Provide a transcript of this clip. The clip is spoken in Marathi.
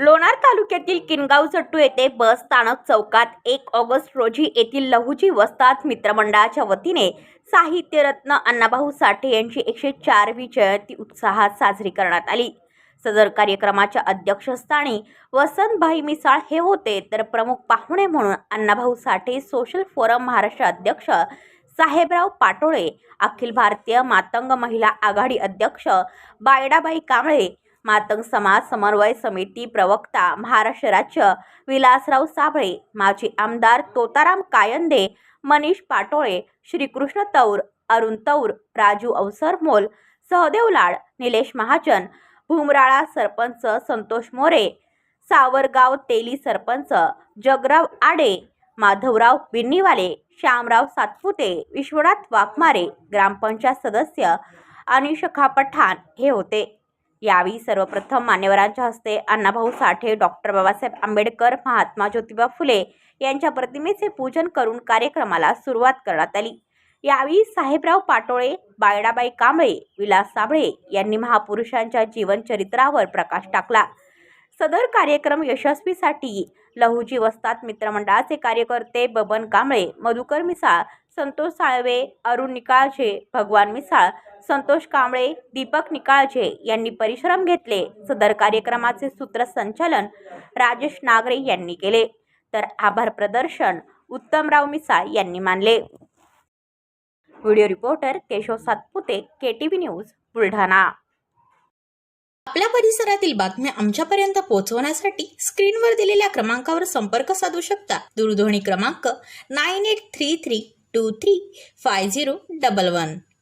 लोणार तालुक्यातील किनगाव चट्टू येथे बस स्थानक चौकात एक ऑगस्ट रोजी येथील लहुजी वस्ताद मित्रमंडळाच्या वतीने साहित्यरत्न अण्णाभाऊ साठे यांची एकशे चारवी जयंती उत्साहात साजरी करण्यात आली. सदर कार्यक्रमाच्या अध्यक्षस्थानी वसंतभाई मिसाळ हे होते. तर प्रमुख पाहुणे म्हणून अण्णाभाऊ साठे सोशल फोरम महाराष्ट्र अध्यक्ष साहेबराव पाटोळे अखिल भारतीय मातंग महिला आघाडी अध्यक्ष बायडाबाई कांबळे मातंग समाज समन्वय समिती प्रवक्ता महाराष्ट्र राज्य विलासराव साबळे माजी आमदार तोताराम कायंदे मनीष पाटोळे श्रीकृष्ण तौर अरुण तौर राजू अवसरमोल सहदेव लाड निलेश महाजन भुमराळा सरपंच संतोष मोरे सावरगाव तेली सरपंच जगराव आडे माधवराव बिन्नीवाले श्यामराव सातपुते विश्वनाथ वाघमारे ग्रामपंचायत सदस्य अनिशखा पठाण हे होते. यावेळी सर्वप्रथम मान्यवरांच्या हस्ते अण्णाभाऊ साठे डॉक्टर बाबासाहेब आंबेडकर महात्मा ज्योतिबा फुले यांच्या प्रतिमेचे पूजन करून कार्यक्रमाला सुरुवात करण्यात आली. यावेळी साहेबराव पाटोळे बायडाबाई कांबळे विलास साबळे यांनी महापुरुषांच्या जीवनचरित्रावर प्रकाश टाकला. सदर कार्यक्रम यशस्वीसाठी लहुजी वस्तात मित्रमंडळाचे कार्यकर्ते बबन कांबळे मधुकर मिसाळ संतोष साळवे अरुण निकाळजे भगवान मिसाळ संतोष कांबळे दीपक निकाळजे यांनी परिश्रम घेतले. सदर कार्यक्रमाचे सूत्रसंचालन राजेश नागरे यांनी केले. तर आभार प्रदर्शन उत्तमराव मिसाळ यांनी मानले. Video reporter Keshav Satpute K T V news Buldhana. आपल्या परिसरातील बातम्या आमच्यापर्यंत पोहोचवण्यासाठी स्क्रीनवर दिलेल्या क्रमांकावर संपर्क साधू शकता. दूरध्वनी क्रमांक nine eight three three two three five zero double one.